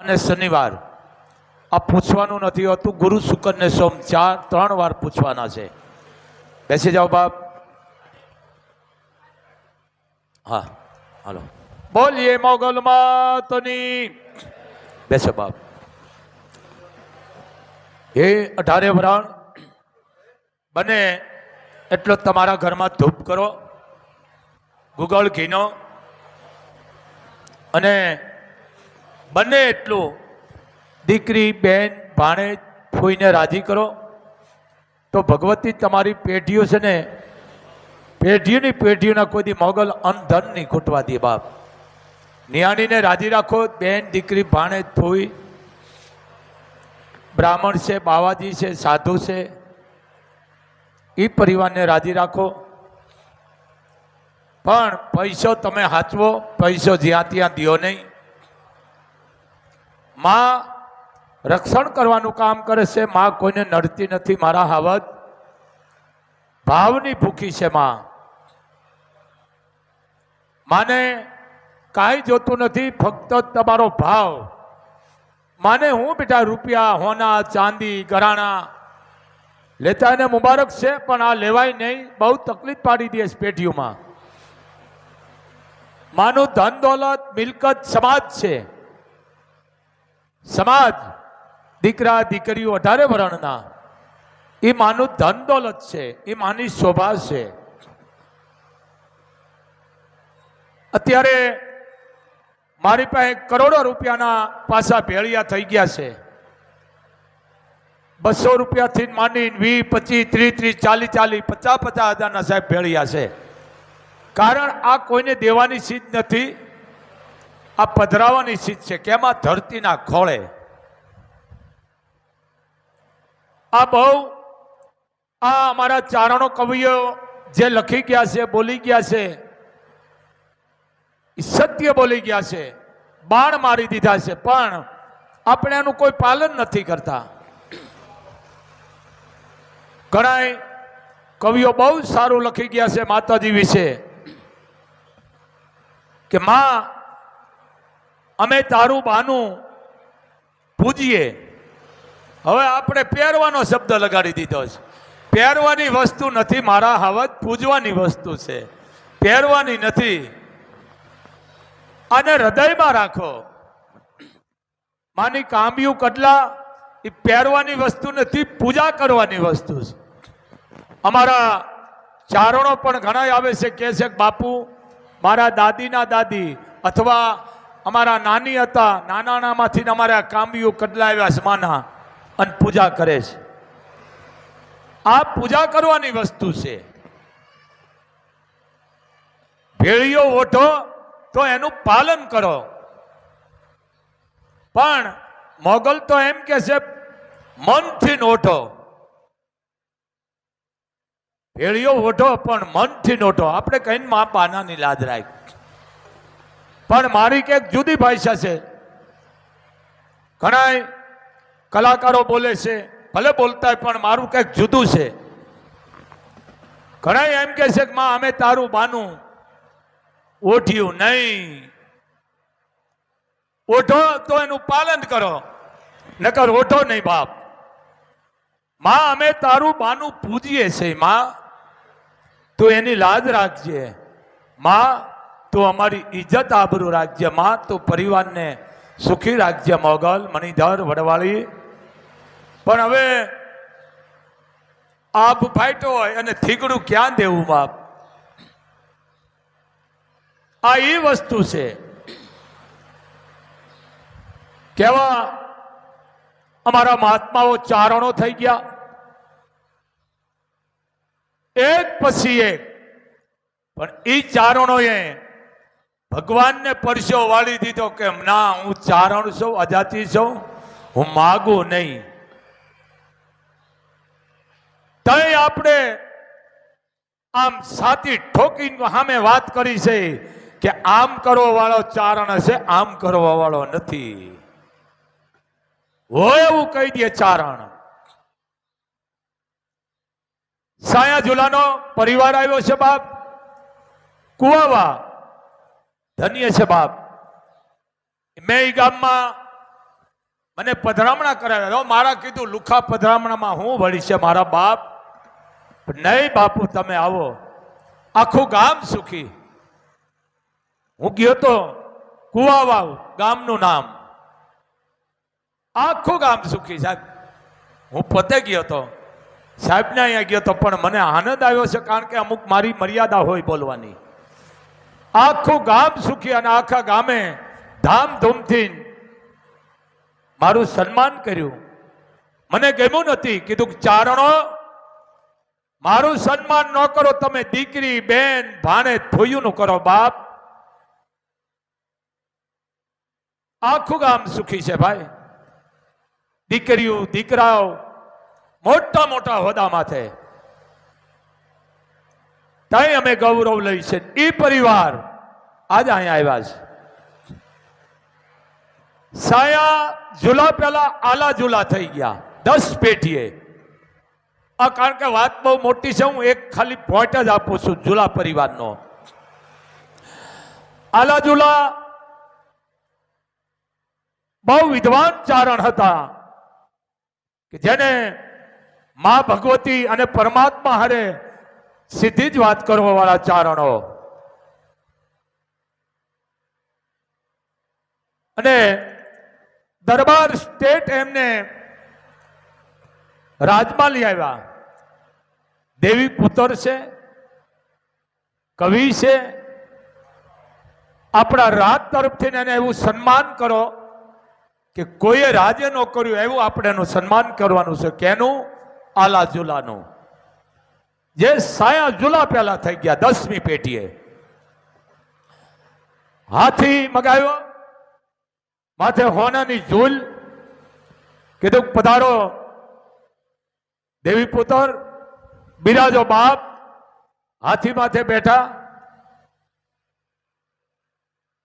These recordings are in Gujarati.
અને શનિવાર. આ પૂછવાનું નથી હોતું. ગુરુ શુક્ર ને સોમ ચાર, ત્રણ વાર પૂછવાના છે. બેસી જાઓ બાપ. હા, હાલો. બોલીએ મોગલ માતની. બેસો બાપ. એ અઢારે વરાણ બને એટલો તમારા ઘરમાં ધૂપ કરો, ગુગળ ઘીનો, અને બને એટલું. દીકરી, બેન, ભાણે ફૂઈને રાજી કરો. તો ભગવતી તમારી પેઢીઓ છે ને, પેઢીઓની પેઢીઓના કોઈથી મોગલ અનધન નહીં ખૂટવા દે બાપ. નિયાણીને રાજી રાખો, બેન, દીકરી, ભાણે ફૂઈ બ્રાહ્મણ છે, બાવાજી છે, સાધુ છે એ પરિવારને રાજી રાખો. પણ પૈસો તમે હાચવો, પૈસો જ્યાં ત્યાં દ્યો નહીં. માં રક્ષણ કરવાનું કામ કરે છે. માં કોઈને નડતી નથી. મારા હાવત ભાવની ભૂખી છે માને કાંઈ જોતું નથી, ફક્ત તમારો ભાવ. માને હું બેટા રૂપિયા, હોના, ચાંદી, ગરાણા લેતા એને મુબારક છે, પણ આ લેવાય નહીં. બહુ તકલીફ પાડી દે પેઢીઓમાં. માનું ધન દોલત, મિલકત, સમાજ છે. સમાજ, દીકરા, દીકરીઓ અઢારે વર્ણના, એ માનું ધન દોલત છે, એ માની શોભા છે. અત્યારે મારી પાસે કરોડો રૂપિયાના પાસા ભેળિયા થઈ ગયા છે. બસો રૂપિયાથી માંડીને વીસ, પચીસ, ત્રીસ ત્રીસ, ચાલીસ ચાલીસ, પચાસ પચાસ હજારના સાહેબ ભેળિયા છે. કારણ આ કોઈને દેવાની સીધ નથી આ પધરાવાની સીટ છે કેમાં ધરતીના ખોળે આ બહુ આ અમારા ચારણો કવિઓ જે લખી ગયા છે, બોલી ગયા છે સત્ય બોલી ગયા છે, બાણ મારી દીધા છે, પણ આપણે એનું કોઈ પાલન નથી કરતા. ઘણા કવિઓ બહુ સારું લખી ગયા છે માતાજી વિશે કે માં અમે તારું બાનું પૂજીએ. હવે આપણે પહેરવાનો શબ્દ લગાડી દીધો છે. પહેરવાની વસ્તુ નથી, મારા હાવત પૂજવાની વસ્તુ છે. પહેરવાની નથી. આને હૃદયમાં રાખો. માની કામ્યું કટલા એ પહેરવાની વસ્તુ નથી, પૂજા કરવાની વસ્તુ છે. અમારા ચારણો પણ ઘણા આવે છે. કે છે બાપુ, મારા દાદીના દાદી અથવા અમારા નાની હતા નાનાણામાંથી અમારા કામ્યું કટલા સમાના અને પૂજા કરે છે. આ પૂજા કરવાની વસ્તુ છે. ભેળીઓ ઓઢો તો એનું પાલન કરો. પણ મોગલ તો એમ કે છે, મનથી નોટો ભેળીઓ ઓઢો પણ મનથી નોટો આપણે કહીને મા પાનાની લાજ રાખ. પણ મારી કંઈક જુદી ભાષા છે. ઘણા કલાકારો બોલે છે, ભલે બોલતા પણ મારું કંઈક જુદું છે. ઘણા એમ કે છે કે, માં, અમે તારું બાનું ઓઢ્યું નહીં. ઓઢો તો એનું પાલન કરો, નકર ઓઢો નહીં બાપ. માં, અમે તારું બાનું પૂજીએ છે માં. તું એની લાજ રાખજે. માં તું અમારી ઇજ્જત આબરૂ રાજ્યમાં, તો પરિવારને સુખી રાજ્ય મોગલ મણિધર, વડવાળી. પણ હવે આભ ફાટ્યો હોય અને થીગડું ક્યાં દેવું બાપ? આ એ વસ્તુ છે. કેવા? અમારા મહાત્માઓ ચારણો થઈ ગયા. એક પછી એક. પણ એ ચારણોએ ભગવાનને પરસ્યો વાળી દીધો કે ના, હું ચારણ છું, અજાતિ છું, હું માગું નહીં. તય આપણે આમ સાતી ઠોકી સામે વાત કરી છે કે આમ કરવા વાળો ચારણ હશે આમ કરવા વાળો નથી. હોય એવું કહી દે ચારણ. સાયા ઝુલાનો પરિવાર આવ્યો છે બાપ. કુવાવા. ધન્ય છે બાપ. મેં ગામમાં મને પધરામણા કરાવ્યા. મારા કીધું, લુખા પધરામણામાં હું વળી છે મારા બાપ? નહીં બાપુ, તમે આવો. આખું ગામ સુખી. હું ગયો તો કુવાવાવ ગામનું નામ. આખું ગામ સુખી, સાહેબ. હું પોતે ગયો તો. સાહેબને અહીંયા ગયો તો પણ મને આનંદ આવ્યો છે કારણ કે અમુક મારી મર્યાદા હોય બોલવાની. આખું ગામ સુખી અને આખા ગામે ધામધૂમથી મારું સન્માન કર્યું. મને ગમ્યું નથી. કીધું ચારણો, મારું સન્માન ન કરો. તમે દીકરી, બેન, ભાણે નું કરો બાપ. આખું ગામ સુખી છે ભાઈ. દીકરીઓ, દીકરાઓ મોટા મોટા હોદા માથે તઈ અમે ગૌરવ લઈ છે. એ પરિવાર આજે અહીંયા આવ્યા છે. સાયા ઝૂલા પેલા આલા ઝૂલા થઈ ગયા. દસ પેટીએ. આ કારણ કે વાત બહુ મોટી છે, હું એક ખાલી પોઈન્ટ જ આપું છું ઝૂલા પરિવારનો. આલા ઝૂલા બહુ વિદ્વાન ચારણ હતા કે જેને મા ભગવતી અને પરમાત્મા હારે સીધી જ વાત કરવા વાળા ચારણો. અને દરબાર સ્ટેટ એમને રાજમાં લઈ આવ્યા. દેવી પુત્ર છે, કવિ છે, આપણા રાજ તરફથી એને એવું સન્માન કરો કે કોઈએ રાજે ન કર્યું, એવું આપણે એનું સન્માન કરવાનું છે કેનું આલા ઝુલાનું જે સાયા ઝુલા પેલા થઈ ગયા, દસમી પેટીએ હાથી મગાવ્યો, માથે હોનાની ઝૂલ, કીધું, પધારો, દેવી પુત્ર, બિરાજો બાપ. હાથી માથે બેઠા.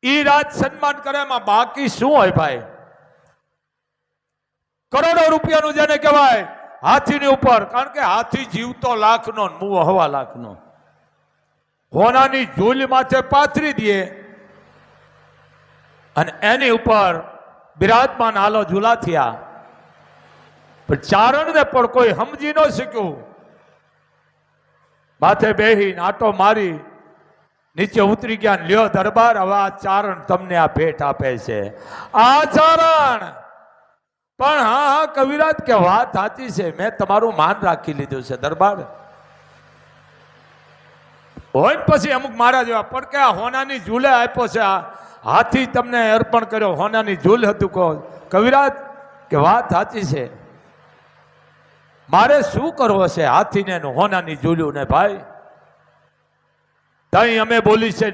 ઈ રાજ સન્માન કરે, એમાં બાકી શું હોય ભાઈ? કરોડો રૂપિયાનું જેને કહેવાય હાથીની ઉપર, કારણ કે હાથી જીવતો લાખનો મુવો હવા લાખનો. હોનાની ઝૂલ માથે પાથરી દે અને એની ઉપર બિરાજમાન હાલો ઝૂલા થયા. પણ ચારણને પણ કોઈ સમજી ન શક્યું. માથે બેહી આટો મારી, નીચે ઉતરી ગયા લ્યો દરબાર, હવે આ ચારણ તમને આ ભેટ આપે છે. આ ચારણ પણ હા હા, કવિરાજ કે વાત સાચી છે, મેં તમારું માન રાખી લીધું છે, દરબાર. હોય ને પછી અમુક મારા જેવા પણ કે આ હોનાની ઝૂલે આપ્યો છે, આ હાથી તમને અર્પણ કર્યો, હોનાની ઝૂલ હતું કહો. કવિરાજ કે વાત સાચી છે. મારે શું કરવો છે હાથીને હોનાની ઝૂલ્યું ને ભાઈ? તઈ અમે બોલી છે,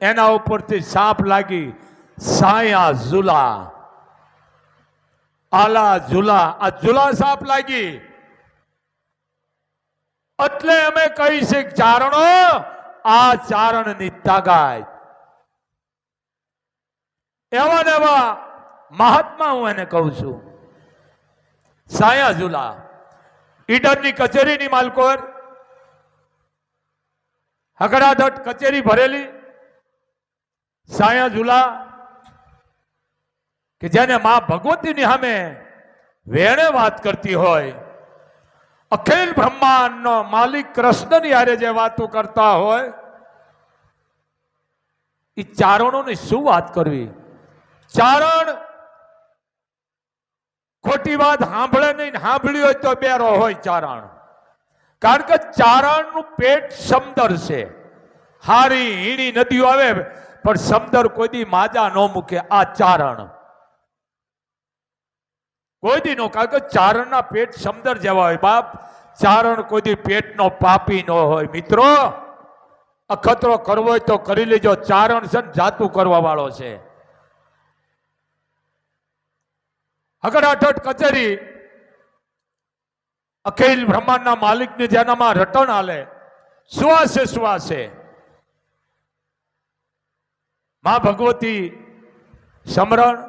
એના ઉપરથી સાપ લાગી, સાયા ઝુલા. આલા ઝુલા. આ ઝુલા સાપ લાગી. એટલે અમે કહી છે ચારણો, આ ચારણની તાગાત એવા ને એવા મહાત્મા હું એને કહું છું. સાયા ઝુલા. ઈડરની કચેરીની માલકોર. હકડાધટ કચેરી ભરેલી. સાયા ઝુલા. કે જેને મા ભગવતીની સામે વેણે વાત કરતી હોય, અખિલ બ્રહ્માંડનો માલિક કૃષ્ણની હારે જે વાતો કરતા હોય એ ચારણોની શું વાત કરવી? ચારણ ખોટી વાત સાંભળે નહીં, સાંભળી હોય તો બેરો હોય ચારણ. કારણ કે ચારણનું પેટ સમદર છે. હારી હીણી નદીઓ આવે, પણ સમદર કોઈ દી માજા ન મૂકે આ ચારણ. કોઈ દી નો કારણ કે ચારણના પેટ સમદર જેવા હોય. બાપ, ચારણ કોઈ દી પેટનો પાપી ન હોય. મિત્રો અખતરો કરવો હોય તો કરી લેજો. ચારણ છે ને જાતું કરવા વાળો છે. હકડાઠઠ કચેરી. અખિલ બ્રહ્માંડના માલિકની જેનામાં રટણ હાલે. સુવાસે સુવાસે. માં ભગવતી સમરણ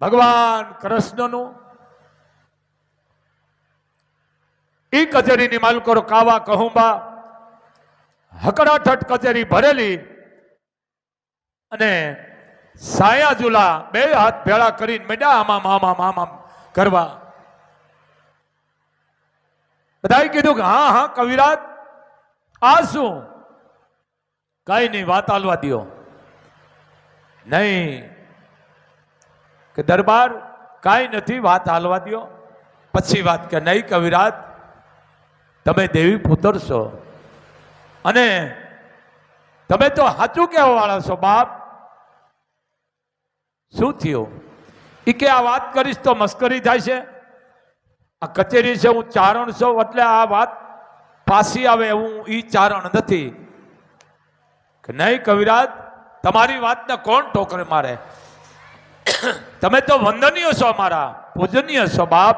ભગવાન કૃષ્ણનું ઈ કચેરીની માલકો કાવા કહુંબા, હકડાઠટ કચેરી ભરેલી અને સાયા ઝૂલા બે હાથ ભેળા કરીને મેડા આમામ આમામ આમામ કરવા. બધાએ કીધું કે હા હા, કવિરાજ, આ શું? કઈ નહીં વાત હાલવા દો નહીં. કે દરબાર કાંઈ નથી, વાત હાલવા દ્યો. પછી વાત કે નહીં કવિરાજ, તમે દેવી પુત્ર છો. અને તમે તો સાચું કહેવા વાળા છો બાપ. શું થયું? એ કે આ વાત કરીશ તો મસ્કરી થાય છે. આ કચેરી છે, હું ચારણ છું, એટલે આ વાત પાછી આવે, હું એ ચારણ નથી. કે નહીં કવિરાજ, તમારી વાતને કોણ ટોકરે મારે? તમે તો વંદનીય છો અમારા, પૂજનીય છો બાપ.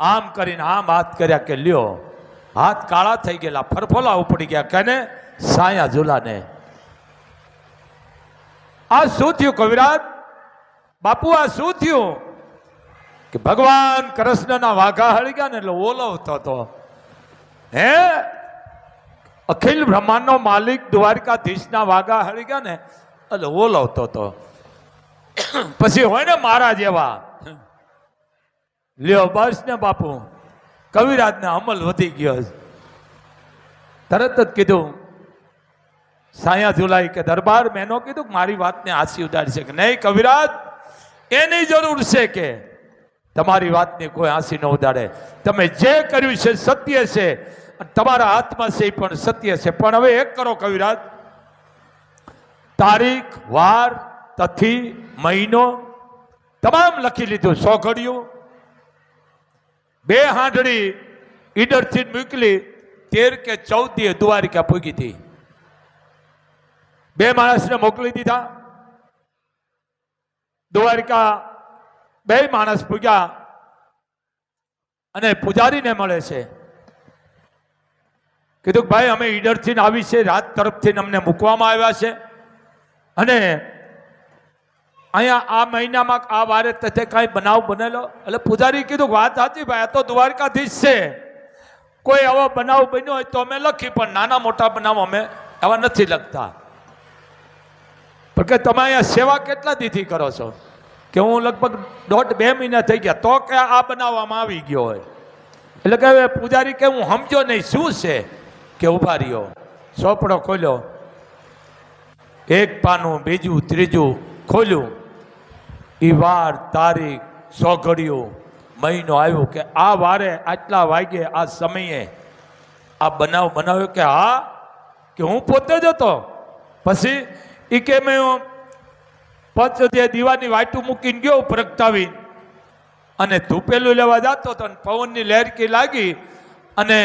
આમ કરીને આમ હાથ કર્યા કે લ્યો, હાથ કાળા થઈ ગયેલા, ફરફોલા ઉપડી ગયા, કેને? સાયા ઝુલાને. આ શું થયું કવિરાજ? બાપુ, આ શું થયું? કે ભગવાન કૃષ્ણના વાઘા હળી ગયા ને એટલે ઓલવતો હતો હે? અખિલ બ્રહ્માંડનો માલિક દ્વારકાધીશના વાઘા હળી ગયા ને એટલે ઓલવતો હતો પછી હોય ને મારા જેવા. લ્યો, બસ ને બાપુ. કવિરાજને અમલ વધી ગયો તરત જ કીધું, સાયા જુલાઈ કે દરબાર મેનો કીધું મારી વાતને હાસી ઉડાડી કે નહીં કવિરાજ? એની જરૂર છે કે તમારી વાતની કોઈ હાંસી ન ઉડાડે. તમે જે કર્યું છે સત્ય છે. તમારા હાથમાં છે પણ સત્ય છે. પણ હવે એક કરો કવિરાજ. તારીખ, વાર, તથી, મહિનો, તમામ લખી લીધું, સો ઘડિયું બે હાંડડી ઈડરથી મૂકલી, તેર કે ચૌદ દી દ્વારિકા પૂગી હતી. બે માણસને મોકલી દીધા. દ્વારિકા બે માણસ પૂગ્યા અને પૂજારીને મળે છે. કીધું ભાઈ, અમે ઈડરથી આવી છે, રાત તરફથી અમને મૂકવામાં આવ્યા છે. અને અહીંયા આ મહિનામાં આ વારે તથે કાંઈ બનાવ બનેલો? એટલે પૂજારી કીધું, વાત સાચી ભાઈ, આ તો દ્વારકાધીશ છે. કોઈ આવો બનાવ બન્યો હોય તો અમે લખી, પણ નાના મોટા બનાવ અમે આવા નથી લખતા. પણ કે તમે અહીંયા સેવા કેટલા દીથી કરો છો? કે હું લગભગ દોઢ બે મહિના થઈ ગયા, તો કે આ બનાવવામાં આવી ગયો હોય. એટલે કે પૂજારી કે હું સમજો નહીં, શું છે? કે ઊભા રહ્યો. ચોપડો ખોલ્યો. એક પાનું, બીજું, ત્રીજું ખોલ્યું. એ વાર તારીખ સોઘડિયું મહિનો આવ્યો કે આ વારે આટલા વાગે, આ સમયે આ બનાવ બનાવ્યો કે હા, કે હું પોતે જ હતો. પછી એ કે મેં પચ દીવાની વાટું મૂકીને ગયો પ્રગટાવી અને ધૂપેલું લેવા જતો હતો અને પવનની લહેરકી લાગી અને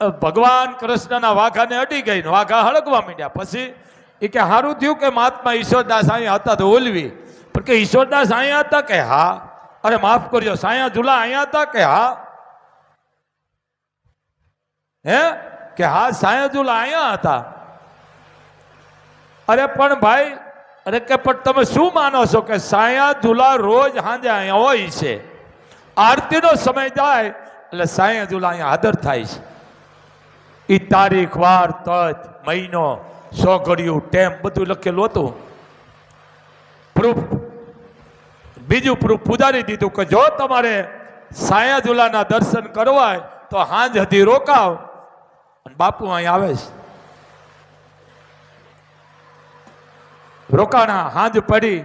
ભગવાન કૃષ્ણના વાઘાને અડી ગઈ વાઘા હળગવા માંડ્યા. પછી એ કે સારું થયું કે મહાત્મા ઈશ્વરદાસ અહીંયા હતા તો ઓલવી. પણ કે ઈશ્વરદાસ અહીંયા હતા કે હા? અરે માફ કરજો, સાયા ઝુલા અહીંયા હતા કે હા? હે? કે હા, સાયા ઝુલા અહીંયા હતા. અરે પણ ભાઈ, અરે કે પણ તમે શું માનો છો કે સાયા ઝુલા રોજ સાંજે અહીંયા હોય છે? આરતીનો સમય જાય એટલે સાયા ઝુલા અહીંયા હાજર થાય છે. એ તારીખ, વાર તજ મહિનો, સોગડિયું, ટેમ, બધું લખેલું હતું. પ્રૂફ બીજું પ્રૂફ પૂજારી દીધું કે જો તમારે સાયાજુલાના દર્શન કરવા તો હાંજ હતી રોકાવ. અને બાપુ અહીં આવે છે. રોકાણા, હાંજ પડી,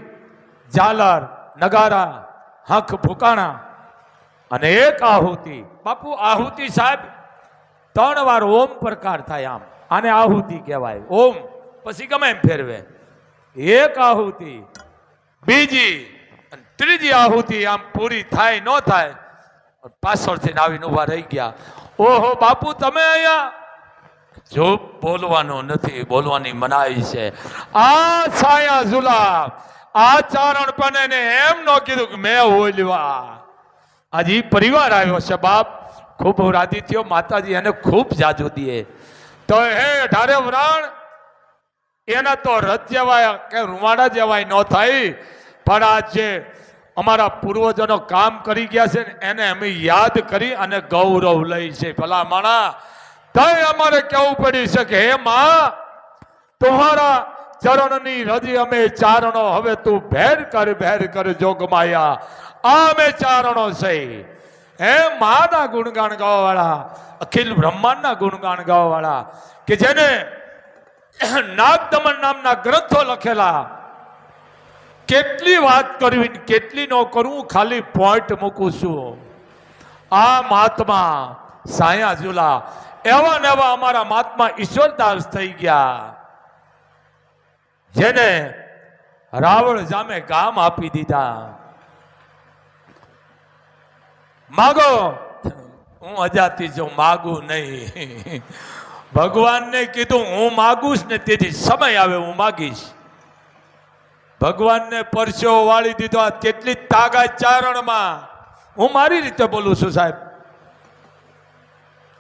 ઝાલર, નગારા, હંખ ફૂકાણા અને એક આહુતિ. બાપુ, આહુતિ સાહેબ ત્રણ વાર ઓમ પ્રકાર થાય આમ. આને આહુતિ કહેવાય. ઓમ, પછી ગમે એમ ફેરવે. એક આહુતિ, બીજી અને ત્રીજી આહુતિ આમ પૂરી થાય, ન થાય પાછળથી આવીને ઊભા રહી ગયા. ઓહો બાપુ, તમે અહીંયા? જો બોલવાનું નથી, બોલવાની મનાઈ છે. આ છાયા ઝુલા આ ચારણ પણ એને એમ ન કીધું કે મેં ઓલવા. આજે પરિવાર આવ્યો છે બાપ. ખૂબ રાજી થયો, માતાજી એને ખૂબ જાજુ દીએ. તો હે અઢારે વરાણ, એના તો રથ જેવાય કે રૂવાડા જેવાય ન થાય પણ આ જે અમારા પૂર્વજોનો કામ કરી ગયા છે ને, એને અમે યાદ કરી અને ગૌરવ લઈ છે. ભલા માણા, તય અમારે કેવું પડી શકે હે માં તમારા ચરણની રજી અમે ચારણો, હવે તું ભેર કર ભેર કર જોગમાયા. આ અમે ચારણો છે. હે માના ગુણગાન ગાવાવાળા, અખિલ બ્રહ્માંડના ગુણગાન ગાવાવાળા, કે જેને નાગદમન નામના ગ્રંથો લખેલા. કેટલી વાત કરવી કેટલી ન કરવું ખાલી પોઈન્ટ મૂકું છું. આ મહાત્મા સાયા ઝુલા એવા ને એવા અમારા મહાત્મા ઈશ્વરદાસ થઈ ગયા, જેને રાવણ જામે ગામ આપી દીધા. માગો. હું અજાતી છું, માગું નહીં. ભગવાનને કીધું, હું માગું ને તેથી સમય આવે, હું માગીશ. ભગવાનને પરસ્યો વાળી દીધો, આ કેટલી તાગા ચારણમાં. હું મારી રીતે બોલું છું, સાહેબ.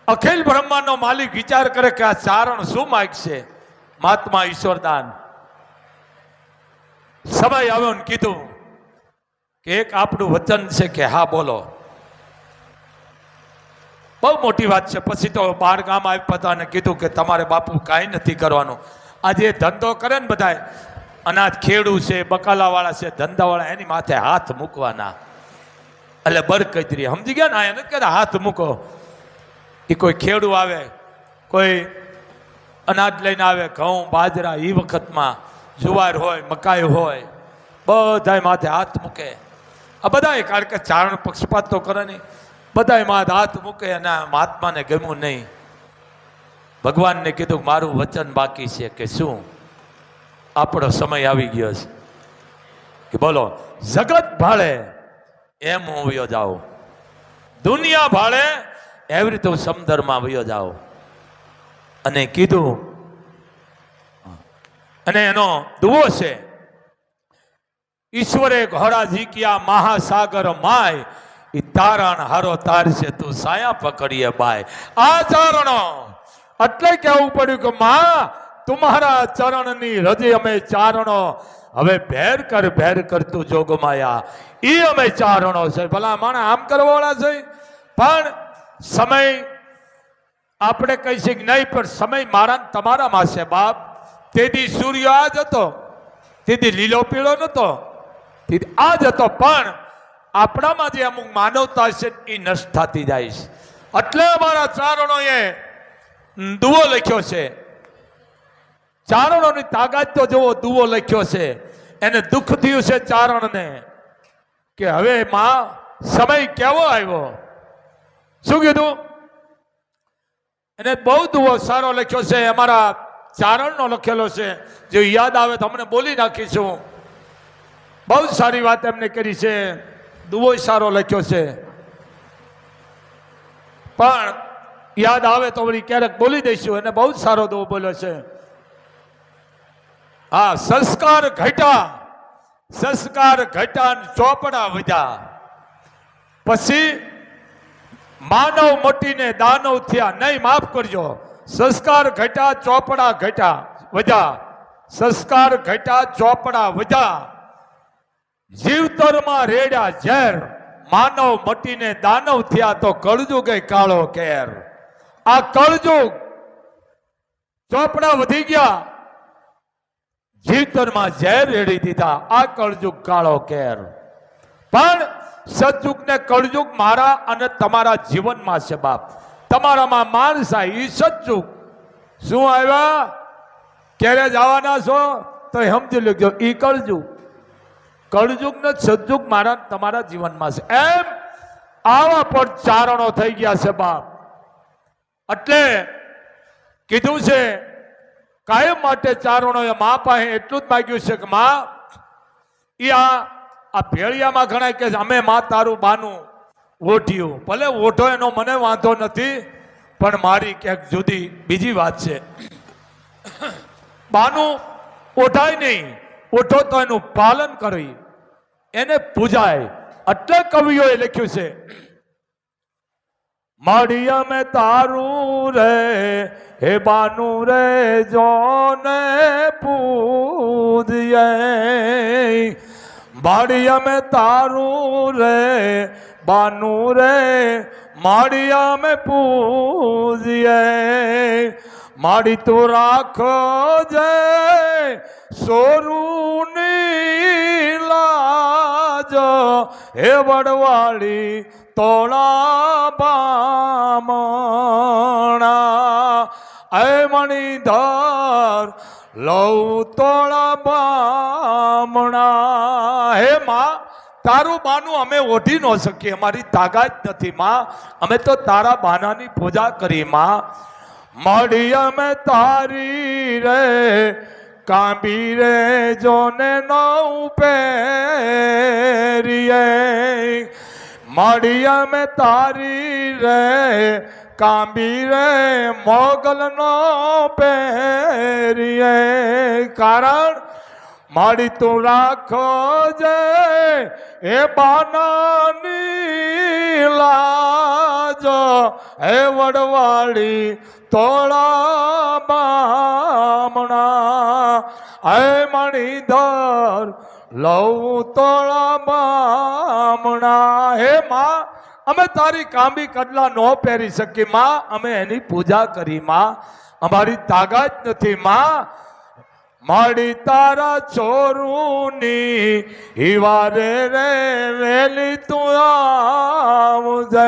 અખિલ બ્રહ્માંડનો માલિક વિચાર કરે કે આ ચારણ શું માગશે? મહાત્મા ઈશ્વરદાન. સમય આવ્યો ને કીધું કે એક આપણું વચન છે કે હા, બોલો. બહુ મોટી વાત છે. પછી તો બહાર ગામ આવી બધાને કીધું કે તમારે બાપુ કાંઈ નથી કરવાનું. આજે ધંધો કરે ને બધાય. અનાજ ખેડૂ છે, બકાલાવાળા છે, ધંધાવાળા, એની માથે હાથ મૂકવાના. એટલે બરકતરી. સમજી ગયા ને? એને કે હાથ મૂકો. એ કોઈ ખેડૂ આવે, કોઈ અનાજ લઈને આવે, ઘઉં, બાજરા એ વખતમાં જુવાર હોય, મકાઈ હોય, બધાય માથે હાથ મૂકે. આ બધાય કારણ કે ચારણ પક્ષપાત તો કરે નહીં. બધાય માથે હાથ મૂકે અને મહાત્માને ગમ્યું નહીં. ભગવાનને કીધું મારું વચન બાકી છે કે શું? આપણો સમય આવી ગયો છે. કે બોલો, જગત ભાળે એમ હું વયો જાઉં. દુનિયા ભાળે એવી રીતે હું સમદરમાં વયો જાઉં. અને કીધું, અને એનો દુવો છે, ઈશ્વરે ઘોડા ઝીક્યા મહાસાગર માય ઈ તારણ હારો તાર છે, તું સાયા પકડીએ બાય. આ ચારણો. એટલે કહેવું પડ્યું કે માં તુમારા ચરણની રજે અમે ચારણો. હવે ભેર કર ભેર કર તું જોગમાયા એ અમે ચારણો છે. ભલા માણા આમ કરવાવાળા છે? પણ સમય આપણે કહી શકીએ કે નહીં, પણ સમય મારા તમારામાં છે બાપ. તેથી સૂર્ય આ જ હતો. તેથી લીલો પીળો નતો. તેથી આ જ હતો. પણ આપણામાં જે અમુક માનવતા છે એ નષ્ટ થતી જાય છે. એટલે અમારા ચારણોએ દુવો લખ્યો છે. ચારણોની તાકાત તો જેવો દુવો લખ્યો છે. એને દુઃખ થયું છે ચારણને કે હવે માં સમય કેવો આવ્યો? શું કીધું? એને બહુ દુવો સારો લખ્યો છે. અમારા ચારણનો લખેલો છે. જો યાદ આવે તો અમને બોલી નાખીશું. બહુ સારી વાત એમને કરી છે. દુવો સારો લખ્યો છે. પણ યાદ આવે તો વળી ક્યારેક બોલી દઈશું, એને બહુ જ સારો દુવો બોલ્યો છે. હા, સંસ્કાર ઘટ્યા સંસ્કાર ઘટ્યા ચોપડા વધ્યા. પછી માનવ મોટીને દાનવ થયા, નહીં, માફ કરજો. સંસ્કાર ઘટ્યા, ચોપડા ઘટ્યા, વધ્યા. સંસ્કાર ઘટ્યા, ચોપડા વધ્યા. જીવતરમાં રેડ્યા ઝેર, માનવ મટીને દાનવ થયા તો કળજુગે કાળો કેર. આ કળજુગ ચોપડા વધી ગયા. જીવતરમાં ઝેર રેડી દીધા, આ કળજુગ કાળો કેર. પણ સતયુગને કળજુગ મારા અને તમારા જીવનમાં છે બાપ. તમારામાં માણસ ઈ સતયુગ શું આવ્યા? ક્યારે જવાના છો? તો એ સમજી લેજો, ઈ કળયુગ કળયુગ ને સદયુગ મારા તમારા જીવનમાં છે. એમ આવા પણ ચારણો થઈ ગયા છે બાપ. એટલે કીધું છે, કાયમ માટે ચારણો એ મા પાસે એટલું જ માગ્યું છે કે મા એ આ આ ભેળિયામાં ગણાય કે અમે મા તારું બાનું ઓઢ્યું. ભલે ઓઢો એનો મને વાંધો નથી, પણ મારી ક્યાંક જુદી બીજી વાત છે. બાનું ઓઢાય નહીં. ઓઢો તો એનું પાલન કરી. એને પૂજાય. એટલે કવિઓએ લખ્યું છે મળીએ મેં તારું રે, હે બાનું રે, જોને પૂજ્યે. મળીએ મેં તારું રે, બાનું રે મળીએ મેં પૂજ્યે. માડી તું રાખો જય સોરુની લાજ હે વડવાળી તોળા પામણા એ મણિધર લઉ તોળા બામણા હે માં, તારું બાનું અમે ઓઢી ન શકીએ અમારી તાકાત નથી માં. અમે તો તારા બાનાની પૂજા કરી, માં. મળી અમે તારી રે કાંબી રે જોને નવ પેરીએ મળી અમે તારી રે કાંબીરે મોગલ નો પેરીએ કારણ માડી તું રાખો જે એ બાનાની હે વડવાળી, તોળા બામણા, હે મણિધર લવ તોળા બામણા. હે માં, અમે તારી કાંબી કડલા ન પહેરી શકી માં. અમે એની પૂજા કરી, માં. અમારી તાકાત નથી, માં. માડી તારા ચોરુની હિવારે રે વેલી તું આવજે.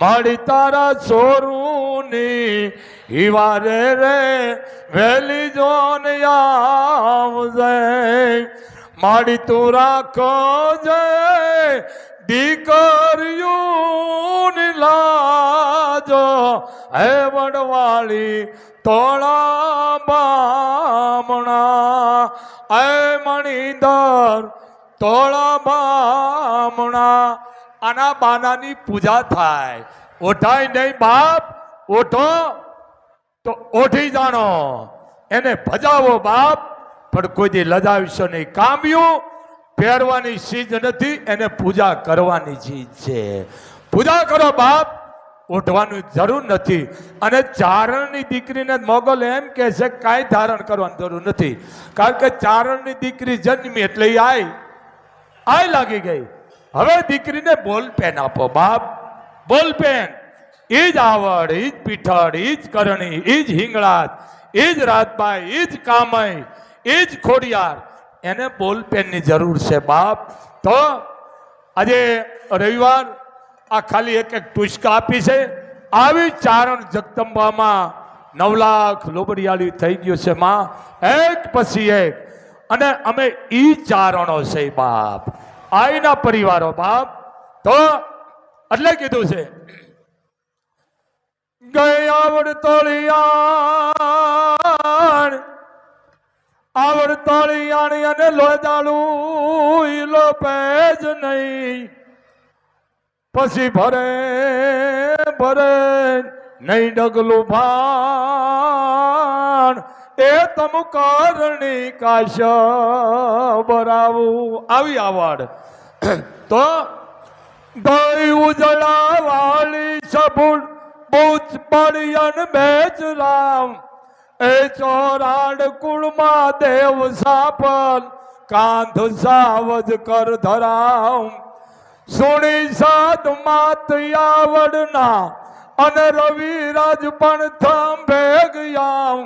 મળી તારા ચોરુની હિવારે રે વેલી જોન આવજે. માડી તું રાખો જય દીકરીયું લાજો, હે વડવાળી તોળા બામણા એ મણિધર તોળા બામણા આના બાનાની પૂજા થાય. ઓઠાય નહીં બાપ ઓઠો તો ઓઠી જાણો. એને ભજાવો બાપ, પણ કોઈ દી લજાવીશો નહીં. કામ્યું, પહેરવાની ચીજ નથી, એને પૂજા કરવાની ચીજ છે. પૂજા કરો બાપ. ઉઠવાની જરૂર નથી. અને ચારણની દીકરીને મોગલ એમ કહે છે, કાંઈ ધારણ કરવાની જરૂર નથી. કારણ કે ચારણની દીકરી જન્મી એટલે એ આય આઈ લાગી ગઈ. હવે દીકરીને બોલ પેન આપો બાપ. બોલ પેન. એ જ આવડ એ જ પીઠળ એ જ કરણી એ જ હિંગળાત એ જ રાતબાઈ એ જ કામય એ જ ખોડિયાર. એને બોલ પેનની જરૂર છે બાપ. તો આજે રવિવાર આ ખાલી એક એક ટુચકા આપી છે. આવી ચારણ જગદંબામાં નવ લાખ લોબડિયાળી થઈ ગયું છે માં. એક પછી એક. અને અમે ઈ ચારણો છે બાપ. આઈના પરિવારો બાપ. તો એટલે કીધું છે. ગઈ આવડ તોળિયાણ. અને લોદાળું લો પેજ નહીં. પછી ભરે ભરે, નહીં ડગલું ભાણ. એ તમ કરણી કાશ બરાવું. આવી આવડ તો દઈ ઉજળા વાળી સબુલ બુચ પડિયન બેચ રામ. એ ચોરાડ કુળમાં દેવ સાપન. કાંધ સાવજ કર ધરામ. સુણી સાધ માત આવડના અને રવિરાજ પણ થંભે ગયા.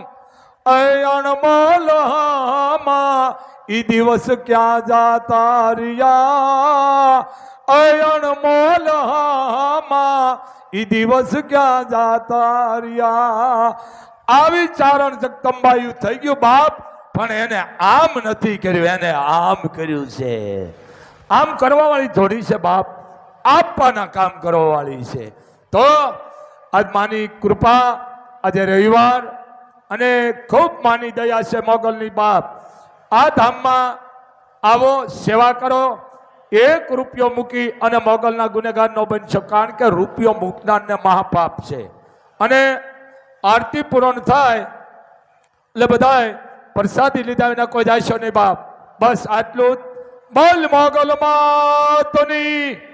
અણમોલમાં ઈ દિવસ ક્યાં જાતા રિયા અણમોલમાં ઈ દિવસ ક્યાં જાતા રિયા આવી ચારણ જગતંબાયું થઈ ગયું બાપ, પણ એને આમ નથી કર્યું, એને આમ કર્યું છે. આમ કરવા વાળી થોડી છે બાપ. આપવાના કામ કરવા વાળી છે. તો આજ માની કૃપા, આજે રવિવાર અને ખૂબ માની દયા છે મોગલની બાપ. આ ધામમાં આવો, સેવા કરો. એક રૂપિયો મૂકી અને મોગલના ગુનેગાર ન બનશો. કારણ કે રૂપિયો મૂકનારને મહાપાપ છે. અને આરતી પૂરણ થાય, એટલે બધાય પ્રસાદી લીધા વિના કોઈ જાશો નહીં બાપ. બસ આટલું જ. બોલ મોગલ માતની.